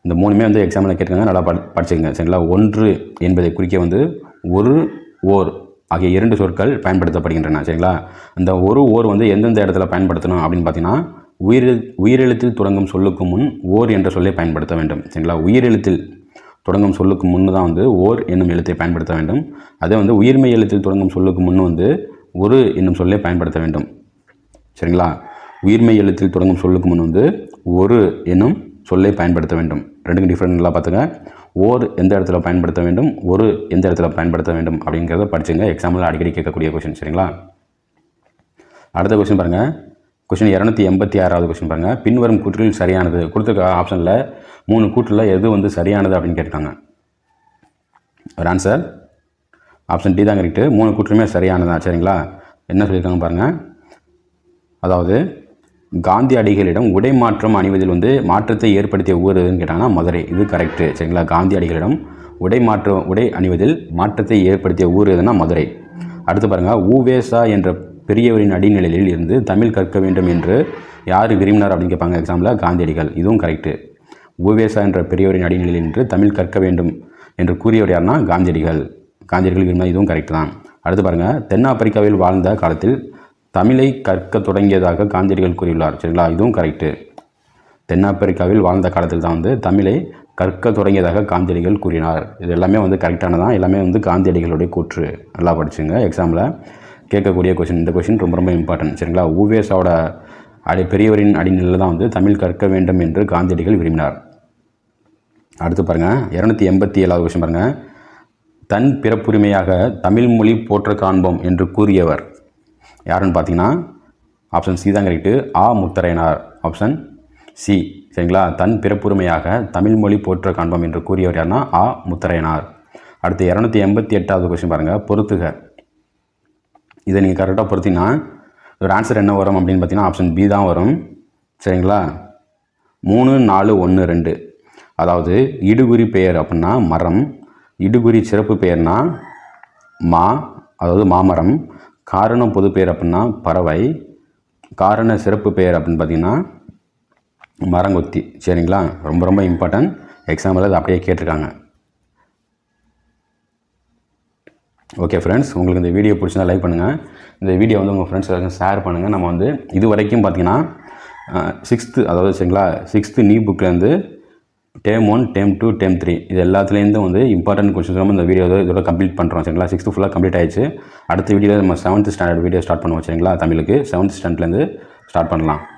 A: இந்த மூணுமே வந்து எக்ஸாமில் கேட்டிருக்காங்க. நல்லா படி படிச்சுக்கங்க. சரிங்களா? ஒன்று என்பதை குறிக்க வந்து ஒரு ஓர் ஆகிய இரண்டு சொற்கள் பயன்படுத்தப்படுகின்றன. சரிங்களா? அந்த ஒரு ஓர் வந்து எந்தெந்த இடத்துல பயன்படுத்தணும் அப்படின்னு பார்த்தீங்கன்னா உயிரெழு உயிரெழுத்தில் தொடங்கும் சொல்லுக்கு முன் ஓர் என்ற சொல்லை பயன்படுத்த வேண்டும். சரிங்களா? உயிரெழுத்தில் தொடங்கும் சொல்லுக்கு முன்னு தான் வந்து ஓர் என்னும் எழுத்தை பயன்படுத்த வேண்டும். அதே வந்து உயிர்மை எழுத்தில் தொடங்கும் சொல்லுக்கு முன் வந்து ஒரு என்னும் சொல்லை பயன்படுத்த வேண்டும். சரிங்களா? உயிர்மை எழுத்தில் தொடங்கும் சொல்லுக்கு முன் வந்து ஒரு என்னும் சொல்லை பயன்படுத்த வேண்டும். ரெண்டுக்கும் டிஃப்ரெண்ட் நல்லா பார்த்துங்க. ஓர் எந்த இடத்துல பயன்படுத்த வேண்டும்? ஒரு எந்த இடத்துல பயன்படுத்த வேண்டும்? அப்படிங்கிறத படிச்சுங்க. எக்ஸாம்பிள் அடிக்கடி கேட்கக்கூடிய கொஷின் சரிங்களா? அடுத்த கொஷின் பாருங்கள் கொஷின் இரநூத்தி எண்பத்தி ஆறாவது கொஷின் பாருங்கள் பின்வரும் கூற்றுகள் சரியானது. கொடுத்துருக்க ஆப்ஷனில் மூணு கூற்றில் எது வந்து சரியானது அப்படின்னு கேட்டிருக்காங்க ஒரு ஆன்சர் ஆப்ஷன் டி தான் கரெக்டு மூணு கூற்றுமே சரியானதான் சரிங்களா? என்ன சொல்லியிருக்காங்க பாருங்கள் அதாவது காந்தி அடிகளிடம் உடை மாற்றம் அணிவதில் வந்து மாற்றத்தை ஏற்படுத்திய ஊர் எதுன்னு கேட்டாங்கன்னா மதுரை. இது கரெக்டு சரிங்களா? காந்தி அடிகளிடம் உடை மாற்றம் உடை அணிவதில் மாற்றத்தை ஏற்படுத்திய ஊர் எதுனா மதுரை. அடுத்து பாருங்கள் ஊவேசா என்ற பெரியவரின் அடிநிலையில் இருந்து தமிழ் கற்க வேண்டும் என்று யார் விரும்பினார் அப்படின்னு கேட்பாங்க எக்ஸாம்பிள் காந்தியடிகள் இதுவும் கரெக்டு ஊவேசா என்ற பெரியவரின் அடிநிலையில் இருந்து தமிழ் கற்க வேண்டும் என்று கூறியவர் யாருன்னா காந்தியடிகள் காந்தியடிகள் விரும்பினா இதுவும் கரெக்ட் தான். அடுத்து பாருங்கள் தென்னாப்பிரிக்காவில் வாழ்ந்த காலத்தில் தமிழை கற்க தொடங்கியதாக காந்தியடிகள் கூறியுள்ளார். சரிங்களா? இதுவும் கரெக்டு தென்னாப்பிரிக்காவில் வாழ்ந்த காலத்தில் தான் வந்து தமிழை கற்க தொடங்கியதாக காந்தியடிகள் கூறினார். இது எல்லாமே வந்து கரெக்டானதான் எல்லாமே வந்து காந்தியடிகளுடைய கூற்று. நல்லா படிச்சுங்க. எக்ஸாமில் கேட்கக்கூடிய கொஷின் இந்த கொஷின் ரொம்ப ரொம்ப இம்பார்ட்டன்ட் சரிங்களா? ஊவேஸோட அடி பெரியவரின் அடிநிலையில் தான் வந்து தமிழ் கற்க வேண்டும் என்று காந்தியடிகள் விரும்பினார். அடுத்து பாருங்கள் இரநூத்தி எண்பத்தி ஏழாவது கொஷின் பாருங்கள் தன் பிறப்புரிமையாக தமிழ் மொழி போற்ற காண்போம் என்று கூறியவர். யாருன்னு பார்த்தீங்கன்னா ஆப்ஷன் சி தான் கரெக்டு ஆ முத்தரையனார். ஆப்ஷன் சி சரிங்களா? தன் பிறப்புரிமையாக தமிழ் மொழி போற்ற காண்போம் என்று கூறியவர் யாருன்னா ஆ முத்தரையனார். அடுத்து இரநூத்தி எண்பத்தி எட்டாவது கொஸ்டின் பாருங்கள் பொறுத்துக இதை நீங்கள் கரெக்டாக பொறுத்தீங்கன்னா ஒரு ஆன்சர் என்ன வரும் அப்படின்னு பார்த்தீங்கன்னா ஆப்ஷன் பி தான் வரும். சரிங்களா? மூணு நாலு ஒன்று ரெண்டு. அதாவது இடுகுறி பெயர் அப்படின்னா மரம். இடுகுறி சிறப்பு பெயர்னா மா அதாவது மாமரம். காரணம் பொது பெயர் அப்படின்னா பறவை காரண சிறப்பு பெயர் அப்படின்னு பார்த்தீங்கன்னா மரங்கொத்தி சரிங்களா? ரொம்ப ரொம்ப இம்பார்ட்டன்ட் எக்ஸாம்பிள் அது அப்படியே கேட்டிருக்காங்க. ஓகே ஃப்ரெண்ட்ஸ் உங்களுக்கு இந்த வீடியோ பிடிச்சிருந்தா லைக் பண்ணுங்கள் இந்த வீடியோ வந்து உங்கள் ஃப்ரெண்ட்ஸ் எல்லாருக்கும் ஷேர் பண்ணுங்கள் நம்ம வந்து இது வரைக்கும் பார்த்தீங்கன்னா சிக்ஸ்த்து அதாவது சரிங்களா sixth new புக்லேருந்து term one term two term three இது எல்லாத்துலேருந்து வந்து இம்பார்ட்டன்ட் கொஸ்டின்ஸ் நம்ம இந்த வீடியோ இதோட கம்ப்ளீட் பண்ணுறோம் சரிங்களா? சிக்ஸ்த்து ஃபுல்லாக கம்ப்ளீட் ஆயிடுச்சு. அடுத்த வீடியோவில் நம்ம செவன்த் ஸ்டாண்டர்ட் வீடியோ ஸ்டார்ட் பண்ணுவோம் சரிங்களா? தமிழுக்கு. செவன்த் ஸ்டாண்டர்ட்லேருந்து ஸ்டார்ட் பண்ணலாம்.